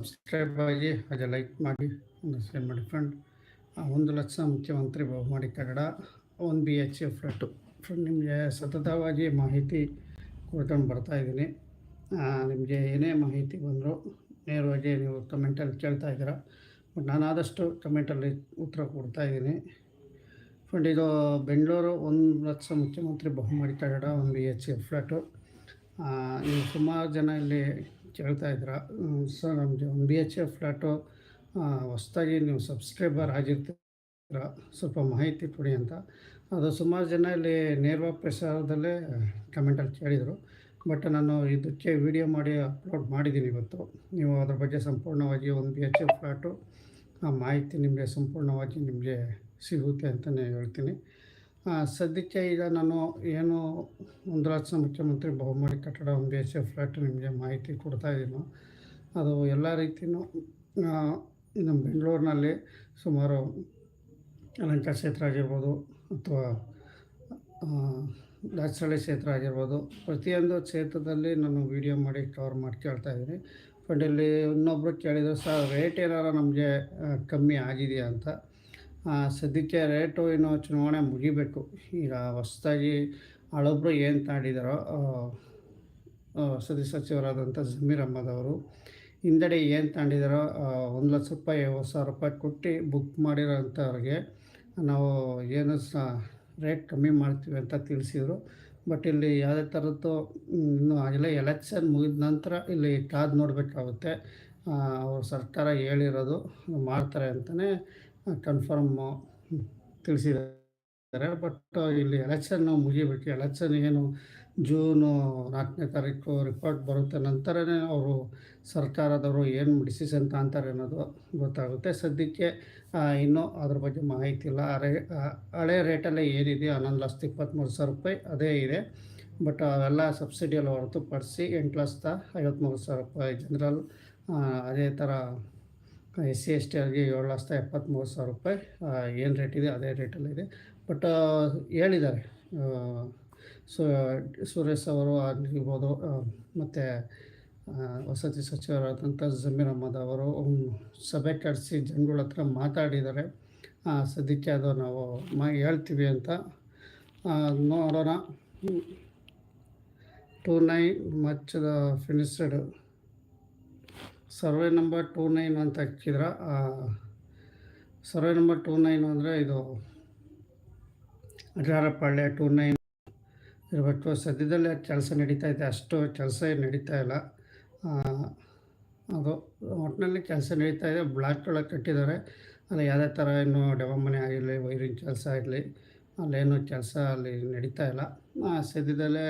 Subscribe ಆಗಿ, ಹಾಗೆ like ಮಾಡಿ, ಒಂದು ಶೇರ್ ಮಾಡಿ ಫ್ರೆಂಡ್ ಒಂದು ಲಕ್ಷ ಮುಖ್ಯಮಂತ್ರಿ ಬಹುಮಾಡಿ Kannada one B H A flat friend ನಿಮಗೆ ಸತತವಾಗಿ ಮಾಹಿತಿ ಕೊಡ್ಕೊಂಡು ಬರ್ತಾ ಇದ್ದೀನಿ. ನಿಮಗೆ ಏನೇ ಮಾಹಿತಿ ಬಂದರೂ ನೇರವಾಗಿ ನೀವು ಕಮೆಂಟಲ್ಲಿ ಕೇಳ್ತಾ ಇದ್ದೀರಾ. ಬಟ್ ನಾನು ಆದಷ್ಟು ಕಮೆಂಟಲ್ಲಿ ಉತ್ತರ ಕೊಡ್ತಾ ಇದ್ದೀನಿ. ಫ್ರೆಂಡ್ ಇದು ಬೆಂಗಳೂರು ಒಂದು ಲಕ್ಷ ಮುಖ್ಯಮಂತ್ರಿ ಬಹುಮಾಡಿ Kannada one B H A flat ನೀವು ಸುಮಾರು ಜನ ಇಲ್ಲಿ ಕೇಳ್ತಾ ಇದ್ರ? ಸರ್ ನಮಗೆ ಒಂದು ಬಿ ಎಚ್ ಎಫ್ ಫ್ಲ್ಯಾಟು ಹೊಸ್ದಾಗಿ ನೀವು ಸಬ್ಸ್ಕ್ರೈಬರ್ ಆಗಿರ್ತೀರ? ಸ್ವಲ್ಪ ಮಾಹಿತಿ ಕೊಡಿ ಅಂತ. ಅದು ಸುಮಾರು ಜನ ಇಲ್ಲಿ ನೇರವಾಗಿ ಪ್ರಸಾರದಲ್ಲೇ ಕಮೆಂಟಲ್ಲಿ ಕೇಳಿದರು. ಬಟ್ ನಾನು ಇದಕ್ಕೆ ವಿಡಿಯೋ ಮಾಡಿ ಅಪ್ಲೋಡ್ ಮಾಡಿದ್ದೀನಿ ಇವತ್ತು. ನೀವು ಅದ್ರ ಬಗ್ಗೆ ಸಂಪೂರ್ಣವಾಗಿ ಒಂದು ಬಿ ಎಚ್ ಎಫ್ ಫ್ಲ್ಯಾಟು ಆ ಮಾಹಿತಿ ನಿಮಗೆ ಸಂಪೂರ್ಣವಾಗಿ ನಿಮಗೆ ಸಿಗುತ್ತೆ ಅಂತಲೇ ಹೇಳ್ತೀನಿ. ಸದ್ಯಕ್ಕೆ ಈಗ ನಾನು ಏನು ಒಂದು ರಾಜ್ಯ ಮುಖ್ಯಮಂತ್ರಿ ಬಹುಮಾಡಿ ಕಟ್ಟಡ ಒಂದು ಎಸ್ ಎಫ್ ಫ್ಲ್ಯಾಟ್ ನಿಮಗೆ ಮಾಹಿತಿ ಕೊಡ್ತಾ ಇದ್ದೀನೋ. ಅದು ಎಲ್ಲ ರೀತಿಯೂ ನಮ್ಮ ಬೆಂಗಳೂರಿನಲ್ಲಿ ಸುಮಾರು ಅಲಂಕಾರ ಕ್ಷೇತ್ರ ಆಗಿರ್ಬೋದು ಅಥವಾ ದಾಸರಳ್ಳಿ ಕ್ಷೇತ್ರ ಆಗಿರ್ಬೋದು. ಪ್ರತಿಯೊಂದು ಕ್ಷೇತ್ರದಲ್ಲಿ ನಾನು ವೀಡಿಯೋ ಮಾಡಿ ಕವರ್ ಮಾಡಿ ಕೇಳ್ತಾ ಇದ್ದೀನಿ. ಬಟ್ ಇಲ್ಲಿ ಇನ್ನೊಬ್ಬರು ಕೇಳಿದ್ರು, ಸರ್ ರೇಟ್ ಏನಾರು ನಮಗೆ ಕಮ್ಮಿ ಆಗಿದೆಯಾ? ಅಂತ. ಸದ್ಯಕ್ಕೆ ರೇಟು ಏನೋ ಚುನಾವಣೆ ಮುಗಿಬೇಕು. ಈಗ ಹೊಸದಾಗಿ ಹಳೊಬ್ಬರು ಏನು ತಾಂಡಿದಾರೋ ವಸತಿ ಸಚಿವರಾದಂಥ ಜಮೀರ್ ಅಹಮದ್ ಅವರು ಹಿಂದಡೆ ಏನು ತಾಂಡಿದಾರೋ ಒಂದು ಲಕ್ಷ ರೂಪಾಯಿ ಐವತ್ತು ಸಾವಿರ ರೂಪಾಯಿ ಕೊಟ್ಟು ಬುಕ್ ಮಾಡಿರೋಂಥವ್ರಿಗೆ ನಾವು ಏನು ಸಹ ರೇಟ್ ಕಮ್ಮಿ ಮಾಡ್ತೀವಿ ಅಂತ ತಿಳಿಸಿದರು. ಬಟ್ ಇಲ್ಲಿ ಯಾವುದೇ ಥರದ್ದು ಇನ್ನೂ ಆಗಿಲ್ಲ. ಎಲೆಕ್ಷನ್ ಮುಗಿದ ನಂತರ ಇಲ್ಲಿ ಕಾದು ನೋಡಬೇಕಾಗುತ್ತೆ. ಅವರು ಸರ್ಕಾರ ಹೇಳಿರೋದು ಮಾಡ್ತಾರೆ ಅಂತಲೇ ಕನ್ಫರ್ಮು ತಿಳಿಸಿದ್ದಾರೆ. ಬಟ್ ಇಲ್ಲಿ ಎಲೆಕ್ಷನ್ನು ಮುಗಿಬೇಕು ಎಲೆಕ್ಷನ್ ಏನು ಜೂನು ನಾಲ್ಕನೇ ತಾರೀಕು ರಿಪೋರ್ಟ್ ಬರುತ್ತೆ. ನಂತರನೇ ಅವರು ಸರ್ಕಾರದವರು ಏನು ಡಿಸಿಷನ್ ತಾಂತಾರೆ ಅನ್ನೋದು ಗೊತ್ತಾಗುತ್ತೆ. ಸದ್ಯಕ್ಕೆ ಇನ್ನೂ ಅದ್ರ ಬಗ್ಗೆ ಮಾಹಿತಿ ಇಲ್ಲ. ಅರೆ ಹಳೆ ರೇಟಲ್ಲೇ ಏನಿದೆಯೋ ಹನ್ನೊಂದು ಲಕ್ಷದ ಇಪ್ಪತ್ತ್ಮೂರು ಸಾವಿರ ರೂಪಾಯಿ ಅದೇ ಇದೆ. ಬಟ್ ಅವೆಲ್ಲ ಸಬ್ಸಿಡಿಯಲ್ಲಿ ಹೊರತುಪಡಿಸಿ ಎಂಟು ಲಕ್ಷದ ಐವತ್ತ್ಮೂರು ಸಾವಿರ ರೂಪಾಯಿ ಜನರಲ್ ಅದೇ ಥರ ಎಸ್ ಸಿ ಎಸ್ ಟಿ ಅವ್ರಿಗೆ ಏಳು ಲಕ್ಷದ ಎಪ್ಪತ್ತ್ಮೂರು ಸಾವಿರ ರೂಪಾಯಿ ಏನು ರೇಟ್ ಇದೆ ಅದೇ ರೇಟಲ್ಲಿದೆ ಬಟ್ ಹೇಳಿದ್ದಾರೆ ಸು, ಸುರೇಶ್ ಅವರು ಆಗಿರ್ಬೋದು ಮತ್ತು ವಸತಿ ಸಚಿವರಾದಂಥ ಜಮೀರ್ ಅಹಮದ್ ಅವರು ಸಭೆ ಕರೆಸಿ ಜನಗಳ ಹತ್ರ ಮಾತಾಡಿದ್ದಾರೆ. ಸದ್ಯಕ್ಕೆ ಅದು ನಾವು ಮಾ, ಹೇಳ್ತೀವಿ ಅಂತ ನೋಡೋಣ. ಟೂ ನೈನ್, ಮಚ್ಚದ ದ ಸರ್ವೆ ನಂಬರ್ ಟೂ ನೈನ್ ಅಂತ ಹಚ್ಚಿದ್ರ ಸರ್ವೆ ನಂಬರ್ ಟೂ ನೈನ್ ಅಂದರೆ ಇದು ಅಜಾರಪಾಳ್ಯ ಟೂ ನೈನ್ ಇರಬೇಕು ಸದ್ಯದಲ್ಲೇ ಕೆಲಸ ನಡೀತಾ ಇದೆ? ಅಷ್ಟು ಕೆಲಸ ನಡೀತಾ ಇಲ್ಲ. ಅದು ಒಟ್ಟಿನಲ್ಲಿ ಕೆಲಸ ನಡೀತಾ ಇದೆ. ಬ್ಲಾಕ್ ಒಳಗೆ ಕಟ್ಟಿದ್ದಾರೆ. ಅಲ್ಲಿ ಯಾವುದೇ ಥರ ಇನ್ನೂ ಮನೆ ಆಗಿರಲಿ, ವೈರಿಂಗ್ ಕೆಲಸ ಆಗಲಿ ಅಲ್ಲೇನು ಕೆಲಸ ಅಲ್ಲಿ ನಡೀತಾ ಇಲ್ಲ. ಸದ್ಯದಲ್ಲೇ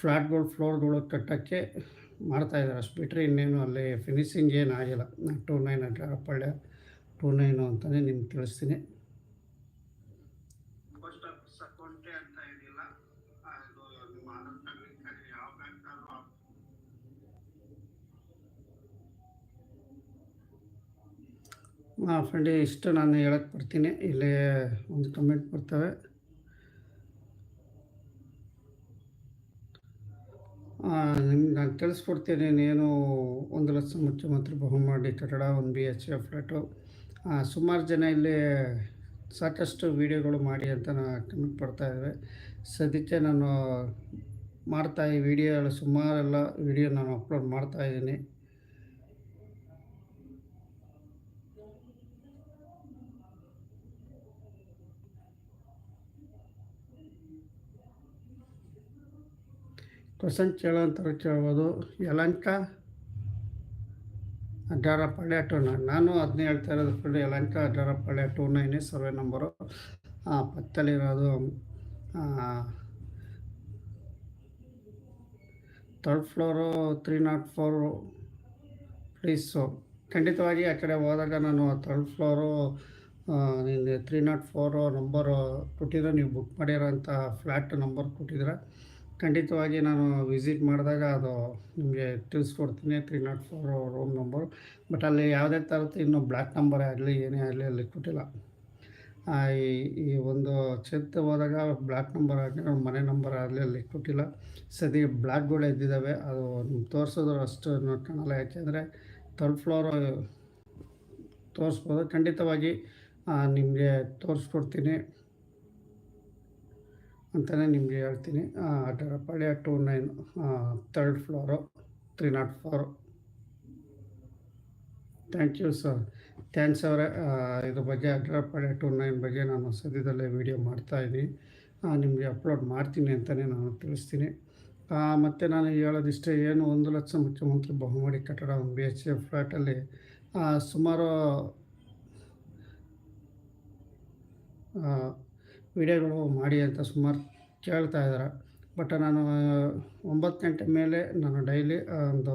ಫ್ಲ್ಯಾಟ್ಗಳು ಫ್ಲೋರ್ಗಳು ಕಟ್ಟೋಕ್ಕೆ ಮಾಡ್ತಾಯಿದ್ದಾರೆ ಅಷ್ಟು ಬಿಟ್ಟರೆ ಇನ್ನೇನು ಅಲ್ಲಿ ಫಿನಿಶಿಂಗ್ ಏನು ಆಗಿಲ್ಲ. Two nine Addarapalli two nine ಅಂತಲೇ ನಿಮ್ಗೆ ತಿಳಿಸ್ತೀನಿ. ಹಾಂ ಫ್ರೆಂಡಿ ಇಷ್ಟು ನಾನು ಹೇಳಕ್ಕೆ ಬರ್ತೀನಿ. ಇಲ್ಲಿ ಒಂದು ಕಮೆಂಟ್ ಬರ್ತವೆ. ನಿಮ್ಗೆ ನಾನು ತಿಳಿಸ್ಕೊಡ್ತೀನಿ ಏನು ಒಂದು ಲಕ್ಷ ಮುಖ್ಯಮಂತ್ರಿ ಬಹುಮಾಡಿ ಕಟ್ಟಡ, ಒಂದು ಬಿ ಎಚ್ ಎ ಫ್ಲ್ಯಾಟು ಸುಮಾರು ಜನ ಇಲ್ಲಿ ಸಾಕಷ್ಟು ವೀಡಿಯೋಗಳು ಮಾಡಿ ಅಂತ ನಾನು ಕಮೆಂಟ್ ಪಡ್ತಾ ಇದ್ದೇವೆ. ಸದ್ಯಕ್ಕೆ ನಾನು ಮಾಡ್ತಾ ಈ ವೀಡಿಯೋ ಸುಮಾರೆಲ್ಲ ವಿಡಿಯೋ ನಾನು ಅಪ್ಲೋಡ್ ಮಾಡ್ತಾ ಇದ್ದೀನಿ ಕ್ವಶನ್ ಕೇಳೋಂಥವ್ರು ಕೇಳ್ಬೋದು ಯಲಂಕ ಅಡ್ಡಾರಪಾಳ್ಯ ಟೂ ನೈನ್ ನಾನು ಅದನ್ನೇ ಹೇಳ್ತಾ ಇರೋದು ಫುಲ್ ಯಲಂಕ, ಅಡ್ಡಾರಪಳ್ಳಿ ಟೂ ನೈನೇ survey number ಪಕ್ಕದಲ್ಲಿರೋದು third floor three not four please ಖಂಡಿತವಾಗಿ ಆ ಕಡೆ ಹೋದಾಗ ನಾನು third floor three not four number ಕೊಟ್ಟಿದ್ರೆ ನೀವು ಬುಕ್ ಮಾಡಿರೋಂಥ ಫ್ಲ್ಯಾಟ್ ನಂಬರ್ ಕೊಟ್ಟಿದ್ರೆ ಖಂಡಿತವಾಗಿ ನಾನು ವಿಸಿಟ್ ಮಾಡಿದಾಗ ಅದು ನಿಮಗೆ ತಿಳಿಸ್ಕೊಡ್ತೀನಿ three not four room number but ಅಲ್ಲಿ ಯಾವುದೇ ಥರದ್ದು ಇನ್ನೂ ಬ್ಲ್ಯಾಕ್ ನಂಬರ್ ಆಗಲಿ, ಏನೇ ಆಗಲಿ ಅಲ್ಲಿ ಕೊಟ್ಟಿಲ್ಲ. ಈ ಒಂದು ಚೆತ್ ಹೋದಾಗ ಬ್ಲ್ಯಾಕ್ ನಂಬರ್ ಆಗಲಿ ನಮ್ಮ ಮನೆ ನಂಬರ್ ಆಗಲಿ ಅಲ್ಲಿ ಕೊಟ್ಟಿಲ್ಲ. ಸದ್ಯ ಬ್ಲ್ಯಾಕ್ಗಳು ಎದ್ದಿದ್ದಾವೆ ಅದು ನಿಮ್ಗೆ ತೋರಿಸೋದು ಅಷ್ಟು ಕಾಣಲ್ಲ. ಯಾಕೆಂದರೆ ಥರ್ಡ್ ಫ್ಲೋರ್ ತೋರಿಸ್ಬೋದು. ಖಂಡಿತವಾಗಿ ನಿಮಗೆ ತೋರಿಸ್ಕೊಡ್ತೀನಿ. ಅಂತಲೇ ನಿಮಗೆ ಹೇಳ್ತೀನಿ. Addarapalya two nine third floor, three not four. Thank you sir thanks ಅವರೇ. ಇದ್ರ ಬಗ್ಗೆ ಅಡ್ಡರಪಾಳ್ಯ ಟೂ ನೈನ್ ಬಗ್ಗೆ ನಾನು ಸದ್ಯದಲ್ಲೇ ವೀಡಿಯೋ ಮಾಡ್ತಾಯಿದ್ದೀನಿ ನಿಮಗೆ ಅಪ್ಲೋಡ್ ಮಾಡ್ತೀನಿ ಅಂತಲೇ ನಾನು ತಿಳಿಸ್ತೀನಿ. ಮತ್ತು ನಾನು ಹೇಳೋದಿಷ್ಟೇ ಏನು, ಒಂದು ಲಕ್ಷ ಮುಖ್ಯಮಂತ್ರಿ ಬಹುಮಡಿ ಕಟ್ಟಡ ಬಿ ಎಚ್ ಎ ಫ್ಲ್ಯಾಟಲ್ಲಿ ಸುಮಾರು ವಿಡಿಯೋಗಳು ಮಾಡಿ ಅಂತ ಸುಮಾರು ಕೇಳ್ತಾ ಇದ್ದಾರೆ ಬಟ್ ನಾನು ಒಂಬತ್ತು ಗಂಟೆ ಮೇಲೆ ನಾನು ಡೈಲಿ ಒಂದು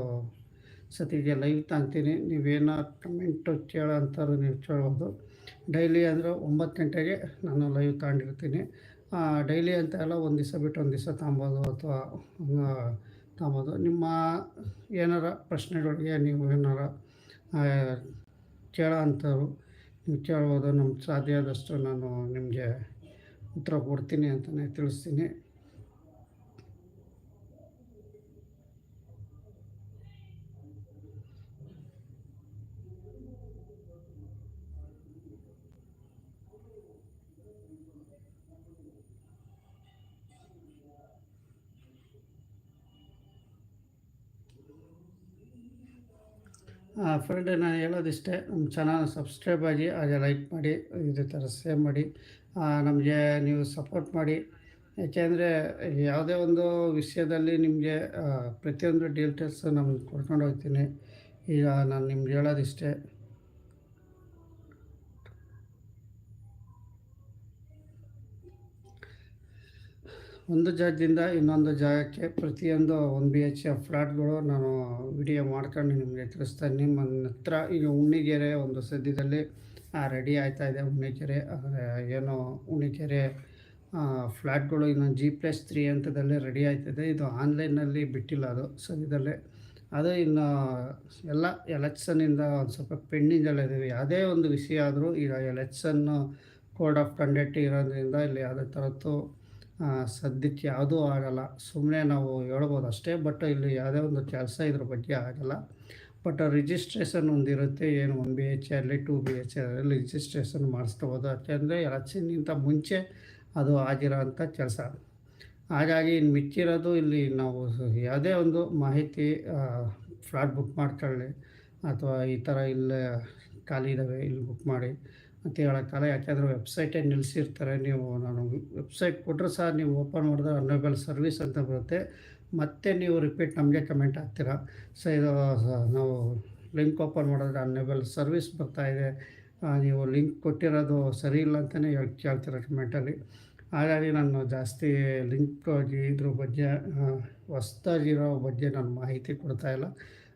ಸತಿಗೆ ಲೈವ್ ತಾಂತೀನಿ ನೀವೇನೋ ಕಮೆಂಟು ಕೇಳೋ ಅಂಥವ್ರು ನೀವು ಕೇಳ್ಬೋದು. ಡೈಲಿ ಅಂದರೆ ಒಂಬತ್ತು ಗಂಟೆಗೆ ನಾನು ಲೈವ್ ತಗೊಂಡಿರ್ತೀನಿ. ಡೈಲಿ ಅಂತ ಎಲ್ಲ ಒಂದು ದಿವಸ ಬಿಟ್ಟು ಒಂದು ದಿವಸ ತಗೊಬೋದು ಅಥವಾ ತಗೊಬೋದು. ನಿಮ್ಮ ಏನಾರ ಪ್ರಶ್ನೆಗಳಿಗೆ ನೀವು ಏನಾರ ಕೇಳೋ ಅಂಥವ್ರು ನೀವು ಕೇಳ್ಬೋದು, ನಮ್ಗೆ ಸಾಧ್ಯ ಆದಷ್ಟು ನಾನು ನಿಮಗೆ ಉತ್ತರ ಕೊಡ್ತೀನಿ ಅಂತಲೇ ತಿಳಿಸ್ತೀನಿ. ಫ್ರೆಂಡ್ ನಾನು ಹೇಳೋದಿಷ್ಟೇ, ನಮ್ಮ ಚಾನಲ್ ಸಬ್ಸ್ಕ್ರೈಬ್ ಆಗಿ, ಹಾಗೆ ಲೈಕ್ ಮಾಡಿ, ಇದೇ ಥರ ಸೇವ್ ಮಾಡಿ ನಮಗೆ ನೀವು ಸಪೋರ್ಟ್ ಮಾಡಿ. ಯಾಕೆಂದರೆ ಯಾವುದೇ ಒಂದು ವಿಷಯದಲ್ಲಿ ನಿಮಗೆ ಪ್ರತಿಯೊಂದು ಡೀಟೇಲ್ಸ್ ನಾನು ಕೊಡ್ಕೊಂಡು ಹೋಗ್ತೀನಿ. ಈಗ ನಾನು ನಿಮ್ಗೆ ಹೇಳೋದಿಷ್ಟೇ ಒಂದು ಜಾಗದಿಂದ ಇನ್ನೊಂದು ಜಾಗಕ್ಕೆ ಪ್ರತಿಯೊಂದು ಒನ್ ಬಿ ಎಚ್ ಎಫ್ ಫ್ಲಾಟ್ಗಳು ನಾನು ವಿಡಿಯೋ ಮಾಡ್ಕೊಂಡು ನಿಮಗೆ ತಿಳಿಸ್ತೇನೆ. ನಿಮ್ಮ ಹತ್ರ ಈಗ ಉಣ್ಣಿಗೆರೆ ಒಂದು ಸದ್ಯದಲ್ಲಿ ರೆಡಿ ಆಯ್ತಾ ಇದೆ ಉಣ್ಣಿಕೆರೆ ಏನೋ ಉಣ್ಣಿಕೆರೆ ಫ್ಲ್ಯಾಟ್ಗಳು ಇನ್ನೊಂದು ಜಿ ಪ್ಲಸ್ ತ್ರೀ ಹಂತದಲ್ಲಿ ರೆಡಿ ಆಯ್ತದೆ. ಇದು ಆನ್ಲೈನಲ್ಲಿ ಬಿಟ್ಟಿಲ್ಲ ಅದು ಸದ್ಯದಲ್ಲೇ. ಅದು ಇನ್ನು ಎಲ್ಲ ಎಲೆಕ್ಷನ್ನಿಂದ ಒಂದು ಸ್ವಲ್ಪ ಪೆಂಡಿಂಗಲ್ಲಿದ್ದೀವಿ ಯಾವುದೇ ಒಂದು ವಿಷಯ ಆದರೂ ಈಗ ಎಲೆಕ್ಷನ್ನು ಕೋಡ್ ಆಫ್ ಕಂಡಕ್ಟ್ ಇರೋದ್ರಿಂದ ಇಲ್ಲಿ ಯಾವುದೇ ಥರದ್ದು ಸದ್ಯಕ್ಕೆ ಯಾವುದೂ ಆಗಲ್ಲ. ಸುಮ್ಮನೆ ನಾವು ಹೇಳ್ಬೋದು ಅಷ್ಟೇ ಬಟ್ ಇಲ್ಲಿ ಯಾವುದೇ ಒಂದು ಕೆಲಸ ಇದ್ರ ಬಗ್ಗೆ ಆಗಲ್ಲ. ಬಟ್ ರಿಜಿಸ್ಟ್ರೇಷನ್ ಒಂದಿರುತ್ತೆ, ಏನು ಒನ್ ಬಿ ಎಚ್ ಅಲ್ಲಿ ಟು ಬಿ ಎಚ್ ಅಲ್ಲಿ ರಿಜಿಸ್ಟ್ರೇಷನ್ ಮಾಡಿಸ್ಕೋಬೋದು. ಯಾಕೆಂದರೆ ಎಲೆಕ್ಷನ್ಗಿಂತ ಮುಂಚೆ ಅದು ಆಗಿರೋ ಅಂಥ ಕೆಲಸ. ಹಾಗಾಗಿ ಇನ್ನು ಮಿಕ್ಕಿರೋದು ಇಲ್ಲಿ ನಾವು ಯಾವುದೇ ಒಂದು ಮಾಹಿತಿ ಫ್ಲಾಟ್ ಬುಕ್ ಮಾಡ್ಕೊಳ್ಳಿ, ಅಥವಾ ಈ ಥರ ಇಲ್ಲೇ ಖಾಲಿ ಇದ್ದಾವೆ, ಇಲ್ಲಿ ಬುಕ್ ಮಾಡಿ. ಅಂತ ಹೇಳೋಕ್ಕಲ್ಲ ಯಾಕೆಂದರೆ ವೆಬ್ಸೈಟೇ ನಿಲ್ಲಿಸಿರ್ತಾರೆ ನೀವು ನಾನು ವೆಬ್ಸೈಟ್ ಕೊಟ್ಟರೆ ಸಹ ನೀವು ಓಪನ್ ಮಾಡಿದ್ರೆ ಅನ್ವೇಬಲ್ ಸರ್ವಿಸ್ ಅಂತ ಬರುತ್ತೆ. ಮತ್ತೆ ನೀವು ರಿಪೀಟ್ ನಮಗೆ ಕಮೆಂಟ್ ಹಾಕ್ತೀರಾ. ಸೊ ಇದು ನಾವು ಲಿಂಕ್ ಓಪನ್ ಮಾಡಿದ್ರೆ ಅನ್ವೇಬಲ್ ಸರ್ವಿಸ್ ಬರ್ತಾಯಿದೆ ನೀವು ಲಿಂಕ್ ಕೊಟ್ಟಿರೋದು ಸರಿ ಇಲ್ಲ ಅಂತಲೇ ಹೇಳಿ ಕೇಳ್ತೀರ ಕಮೆಂಟಲ್ಲಿ ಹಾಗಾಗಿ ನಾನು ಜಾಸ್ತಿ ಲಿಂಕ್ ಇದ್ರ ಬಗ್ಗೆ ಹೊಸ್ದಾಗಿರೋ ಬಗ್ಗೆ ನಾನು ಮಾಹಿತಿ ಕೊಡ್ತಾಯಿಲ್ಲ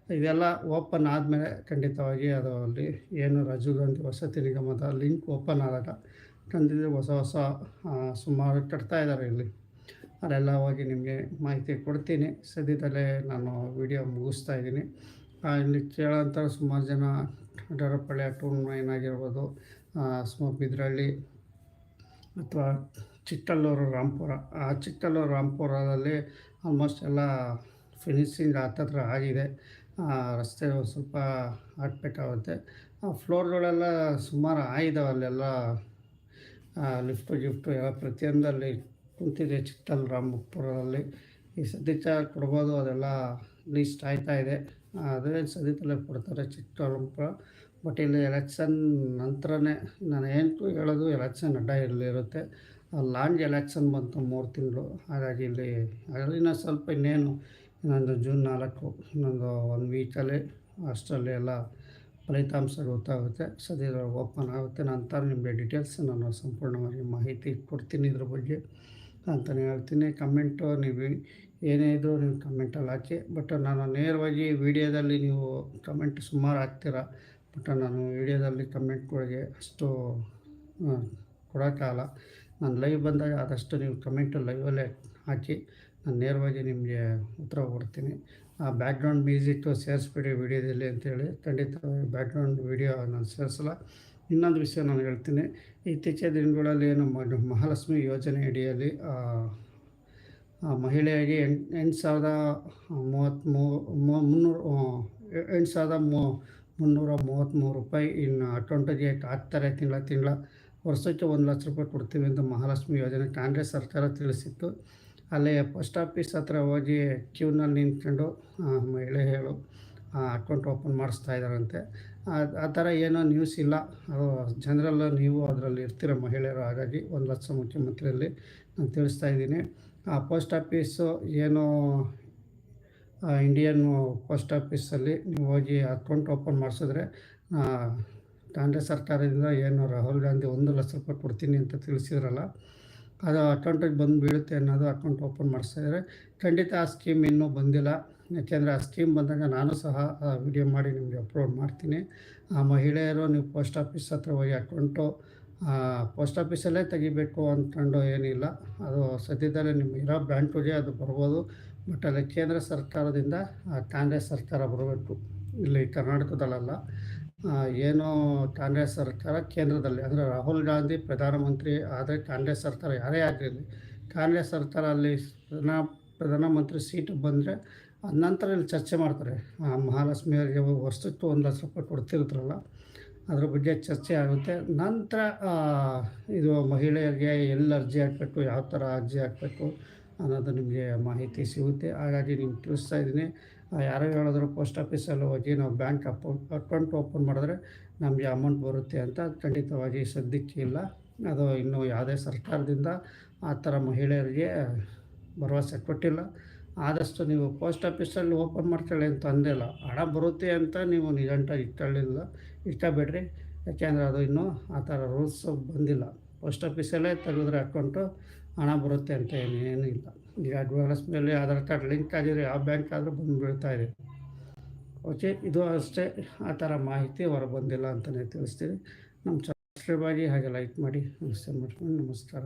ಇದೆಲ್ಲ ಓಪನ್ ಆದಮೇಲೆ ಖಂಡಿತವಾಗಿ ಅದು ಅಲ್ಲಿ ಏನು ರಾಜೀವ್ ಗಾಂಧಿ ವಸತಿ ನಿಗಮದ ಲಿಂಕ್ ಓಪನ್ ಆದಾಗ ಖಂಡಿತ ಹೊಸ ಹೊಸ ಸುಮಾರು ಕಟ್ತಾ ಇದ್ದಾರೆ ಇಲ್ಲಿ. ಅದೆಲ್ಲ ಹೋಗಿ ನಿಮಗೆ ಮಾಹಿತಿ ಕೊಡ್ತೀನಿ. ಸದ್ಯದಲ್ಲೇ ನಾನು ವಿಡಿಯೋ ಮುಗಿಸ್ತಾ ಇದ್ದೀನಿ. ಇಲ್ಲಿ ಕೇಳೋಂಥ ಸುಮಾರು ಜನ ಡರಪಳ್ಳಿ ಟೂನ್ ನೈನ್ ಆಗಿರ್ಬೋದು ಸುಮಾರು ಬಿದ್ರಳ್ಳಿ ಅಥವಾ ಚಿಕ್ಕಲ್ಲೂರು ರಾಂಪುರ. ಆ ಚಿಕ್ಕಲ್ಲೂರು ರಾಂಪುರದಲ್ಲಿ ಆಲ್ಮೋಸ್ಟ್ ಎಲ್ಲ ಫಿನಿಶಿಂಗ್ ಹತ್ತತ್ರ ಆಗಿದೆ. ರಸ್ತೆ ಸ್ವಲ್ಪ ಹಾಕ್ಬೇಕಾಗುತ್ತೆ. ಫ್ಲೋರ್ಗಳೆಲ್ಲ ಸುಮಾರು ಆಯಿದಾವೆ ಅಲ್ಲೆಲ್ಲ. ಲಿಫ್ಟು ಗಿಫ್ಟು ಎಲ್ಲ ಪ್ರತಿಯೊಂದಲ್ಲಿ ಕುಂತಿದೆ ಚಿತ್ತಲ್ ರಾಮಪುರದಲ್ಲಿ ಈ ಸದ್ಯಕ್ಕೆ ಕೊಡ್ಬೋದು, ಅದೆಲ್ಲ ಲೀಸ್ಟ್ ಆಯ್ತಾ ಇದೆ. ಅದೇ ಸದ್ಯದಲ್ಲೇ ಕೊಡ್ತಾರೆ ಚಿಕ್ಕಬಳ್ಳಾಪುರ. ಬಟ್ ಇಲ್ಲಿ ಎಲೆಕ್ಷನ್ ನಂತರನೇ ನಾನು ಏನು ಹೇಳೋದು ಎಲೆಕ್ಷನ್ ಅಡ್ಡ ಇರುತ್ತೆ ಲಾಂಜ್ ಎಲೆಕ್ಷನ್ ಬಂತು ಮೂರು ತಿಂಗಳು. ಹಾಗಾಗಿ ಇಲ್ಲಿ ಅಲ್ಲಿನ ಸ್ವಲ್ಪ ಇನ್ನೇನು ಇನ್ನೊಂದು ಜೂನ್ ನಾಲ್ಕು ಇನ್ನೊಂದು ಒಂದು ವೀಕಲ್ಲಿ ಅಷ್ಟರಲ್ಲಿ ಎಲ್ಲ ಫಲಿತಾಂಶ ಗೊತ್ತಾಗುತ್ತೆ. ಸದ್ಯದ ಓಪನ್ ಆಗುತ್ತೆ. ನಂತರ ನಿಮಗೆ ಡೀಟೇಲ್ಸ್, ನಾನು ಸಂಪೂರ್ಣವಾಗಿ ಮಾಹಿತಿ ಕೊಡ್ತೀನಿ ಇದ್ರ ಬಗ್ಗೆ ಅಂತಲೇ ಹೇಳ್ತೀನಿ. ಕಮೆಂಟು ನೀವು ಏನೇ ಇದ್ದರೂ ನೀವು ಕಮೆಂಟಲ್ಲಿ ಹಾಕಿ, ಬಟ್ ನಾನು ನೇರವಾಗಿ ವಿಡಿಯೋದಲ್ಲಿ ನೀವು ಕಮೆಂಟ್ ಸುಮಾರು ಹಾಕ್ತೀರ, ಬಟ್ ನಾನು ವೀಡಿಯೋದಲ್ಲಿ ಕಮೆಂಟ್ಗಳಿಗೆ ಅಷ್ಟು ಕೊಡೋಕ್ಕಾಗಲ್ಲ. ನಾನು ಲೈವ್ ಬಂದಾಗ ಆದಷ್ಟು ನೀವು ಕಮೆಂಟು ಲೈವಲ್ಲೇ ಹಾಕಿ ನಾನು ನೇರವಾಗಿ ನಿಮಗೆ ಉತ್ತರ ಕೊಡ್ತೀನಿ. ಆ ಬ್ಯಾಕ್ಗ್ರೌಂಡ್ ಮ್ಯೂಸಿಕ್ಟು ಸೇರಿಸ್ಬಿಡಿ ವೀಡಿಯೋದಲ್ಲಿ ಅಂತೇಳಿ. ಖಂಡಿತ ಬ್ಯಾಕ್ಗ್ರೌಂಡ್ ವೀಡಿಯೋ ನಾನು ಸೇರಿಸಲ್ಲ. ಇನ್ನೊಂದು ವಿಷಯ ನಾನು ಹೇಳ್ತೀನಿ. ಇತ್ತೀಚಿನ ದಿನಗಳಲ್ಲಿ ಏನು ಮಹಾಲಕ್ಷ್ಮಿ ಯೋಜನೆ ಅಡಿಯಲ್ಲಿ ಮಹಿಳೆಯಾಗಿ ಎಂಟು ಎಂಟು ಸಾವಿರದ ಮೂವತ್ತ್ಮೂ ಮುನ್ನೂರು ಎಂಟು ಸಾವಿರದ ಮೂ, ಮುನ್ನೂರ ಮೂವತ್ತ್ಮೂರು ರೂಪಾಯಿ ಇನ್ನು ಅಕೌಂಟಿಗೆ ಹಾಕ್ತಾರೆ ತಿಂಗಳ ತಿಂಗಳ. ವರ್ಷಕ್ಕೆ ಒಂದು ಲಕ್ಷ ರೂಪಾಯಿ ಕೊಡ್ತೀವಿ ಅಂತ ಮಹಾಲಕ್ಷ್ಮಿ ಯೋಜನೆ ಕಾಂಗ್ರೆಸ್ ಸರ್ಕಾರ ತಿಳಿಸಿತ್ತು. ಅಲ್ಲೇ ಪೋಸ್ಟ್ ಆಫೀಸ್ ಹತ್ರ ಹೋಗಿ ಕ್ಯೂನಲ್ಲಿ ನಿಂತ್ಕೊಂಡು ಆ, ಮಹಿಳೆಯರು ಅಕೌಂಟ್ ಓಪನ್ ಮಾಡಿಸ್ತಾ ಇದ್ದಾರಂತೆ. ಆ- ಥರ ಏನೋ ನ್ಯೂಸ್ ಇಲ್ಲ. ಅದು ಜನರಲ್ಲ ನೀವು ಅದರಲ್ಲಿ ಇರ್ತೀರ ಮಹಿಳೆಯರು ಹಾಗಾಗಿ ಒಂದು ಲಕ್ಷ ಮುಖ್ಯಮಂತ್ರಿಯಲ್ಲಿ ನಾನು ತಿಳಿಸ್ತಾ ಇದ್ದೀನಿ. ಆ ಪೋಸ್ಟ್ ಆಫೀಸು ಏನೋ ಇಂಡಿಯನ್ ಪೋಸ್ಟ್ ಆಫೀಸಲ್ಲಿ ನೀವು ಹೋಗಿ ಅಕೌಂಟ್ ಓಪನ್ ಮಾಡಿಸಿದ್ರೆ ಕಾಂಗ್ರೆಸ್ ಸರ್ಕಾರದಿಂದ ಏನು ರಾಹುಲ್ ಗಾಂಧಿ ಒಂದು ಲಕ್ಷ ರೂಪಾಯಿ ಕೊಡ್ತೀನಿ ಅಂತ ತಿಳಿಸಿದ್ರಲ್ಲ ಅದು ಅಕೌಂಟಿಗೆ ಬಂದು ಬೀಳುತ್ತೆ ಅನ್ನೋದು ಅಕೌಂಟ್ ಓಪನ್ ಮಾಡಿಸ್ತಾ ಖಂಡಿತ ಆ ಸ್ಕೀಮ್ ಇನ್ನೂ ಬಂದಿಲ್ಲ. ಯಾಕೆಂದರೆ ಆ ಸ್ಕೀಮ್ ಬಂದಾಗ ನಾನು ಸಹ ವಿಡಿಯೋ ಮಾಡಿ ನಿಮಗೆ ಅಪ್ಲೋಡ್ ಮಾಡ್ತೀನಿ. ಆ ಮಹಿಳೆಯರು ನೀವು ಪೋಸ್ಟ್ ಆಫೀಸ್ ಹತ್ರ ಹೋಗಿ ಅಕೌಂಟು ಪೋಸ್ಟ್ ಆಫೀಸಲ್ಲೇ ತೆಗಿಬೇಕು ಅಂದ್ಕೊಂಡು ಏನಿಲ್ಲ. ಅದು ಸದ್ಯದಲ್ಲೇ ನಿಮ್ಮ ಇರೋ ಬ್ಯಾಂಕ್ಗೆ ಅದು ಬರ್ಬೋದು. ಬಟ್ ಅಲ್ಲಿ ಕೇಂದ್ರ ಸರ್ಕಾರದಿಂದ ಕಾಂಗ್ರೆಸ್ ಸರ್ಕಾರ ಬರಬೇಕು. ಇಲ್ಲಿ ಕರ್ನಾಟಕದಲ್ಲ ಏನೋ ಕಾಂಗ್ರೆಸ್ ಸರ್ಕಾರ ಕೇಂದ್ರದಲ್ಲಿ, ಅಂದರೆ ರಾಹುಲ್ ಗಾಂಧಿ ಪ್ರಧಾನಮಂತ್ರಿ ಆದರೆ ಕಾಂಗ್ರೆಸ್ ಸರ್ಕಾರ ಯಾರೇ ಆಗಿರಲಿ ಕಾಂಗ್ರೆಸ್ ಸರ್ಕಾರ ಅಲ್ಲಿ ಪ್ರಧಾನ, ಪ್ರಧಾನಮಂತ್ರಿ ಸೀಟು ಬಂದರೆ ನಂತರ ಇಲ್ಲಿ ಚರ್ಚೆ ಮಾಡ್ತಾರೆ. ಮಹಾಲಕ್ಷ್ಮಿಯವರಿಗೆ ವರ್ಷಕ್ಕೂ ಒಂದು ಲಕ್ಷ ರೂಪಾಯಿ ಕೊಡ್ತಿರ್ತಾರಲ್ಲ, ಅದ್ರ ಬಗ್ಗೆ ಚರ್ಚೆ ಆಗುತ್ತೆ. ನಂತರ ಇದು ಮಹಿಳೆಯರಿಗೆ ಎಲ್ಲಿ ಅರ್ಜಿ ಹಾಕಬೇಕು, ಯಾವ ಥರ ಅರ್ಜಿ ಹಾಕಬೇಕು ಅನ್ನೋದು ನಿಮಗೆ ಮಾಹಿತಿ ಸಿಗುತ್ತೆ. ಹಾಗಾಗಿ ನಿಮ್ಗೆ ತಿಳಿಸ್ತಾ ಇದ್ದೀನಿ. ಯಾರೋ ಹೇಳಿದ್ರು ಪೋಸ್ಟ್ ಆಫೀಸಲ್ಲಿ ಹೋಗಿ ನಾವು ಬ್ಯಾಂಕ್ ಅಕೌಂಟ್ ಅಕೌಂಟ್ ಓಪನ್ ಮಾಡಿದ್ರೆ ನಮಗೆ ಅಮೌಂಟ್ ಬರುತ್ತೆ ಅಂತ ಖಂಡಿತವಾಗಿ ಸದ್ಯಕ್ಕೆ ಇಲ್ಲ. ಅದು ಇನ್ನೂ ಯಾವುದೇ ಸರ್ಕಾರದಿಂದ ಆ ಥರ ಮಹಿಳೆಯರಿಗೆ ಭರವಸೆ ಕೊಟ್ಟಿಲ್ಲ. ಆದಷ್ಟು ನೀವು ಪೋಸ್ಟ್ ಆಫೀಸಲ್ಲಿ ಓಪನ್ ಮಾಡ್ತಾಳೆ ಅಂತ ಅಂದಿಲ್ಲ. ಹಣ ಬರುತ್ತೆ ಅಂತ ನೀವು ನಿಜಂಟಾಗಿ ಇಟ್ಕೊಳ್ಳಿಲ್ಲ ಇಟ್ಟಬೇಡ್ರಿ ಯಾಕೆಂದರೆ ಅದು ಇನ್ನೂ ಆ ಥರ ರೂಲ್ಸ್ ಬಂದಿಲ್ಲ. ಪೋಸ್ಟ್ ಆಫೀಸಲ್ಲೇ ತೆಗೆದ್ರೆ ಅಕೌಂಟು ಹಣ ಬರುತ್ತೆ ಅಂತ ಏನು ಇಲ್ಲ. ಈಗ ಅಡ್ವಾನ್ಸ್ ಮೇಲೆ ಆಧಾರ್ ಕಾರ್ಡ್ ಲಿಂಕ್ ಆಗಿದ್ರೆ ಯಾವ ಬ್ಯಾಂಕ್ ಆದರೂ ಬಂದು ಬೀಳ್ತಾ ಇದೆ. ಓಕೆ, ಇದು ಅಷ್ಟೇ. ಆ ಥರ ಮಾಹಿತಿ ಹೊರ ಬಂದಿಲ್ಲ ಅಂತಲೇ ತಿಳಿಸ್ತೀನಿ. ನಮ್ಮ ಸಬ್ಸ್ಕ್ರೈಬ್ ಆಗಿ ಹಾಗೆ ಲೈಕ್ ಮಾಡಿ ನಮಸ್ತೆ ಮಾಡ್ಕೊಂಡು ನಮಸ್ಕಾರ.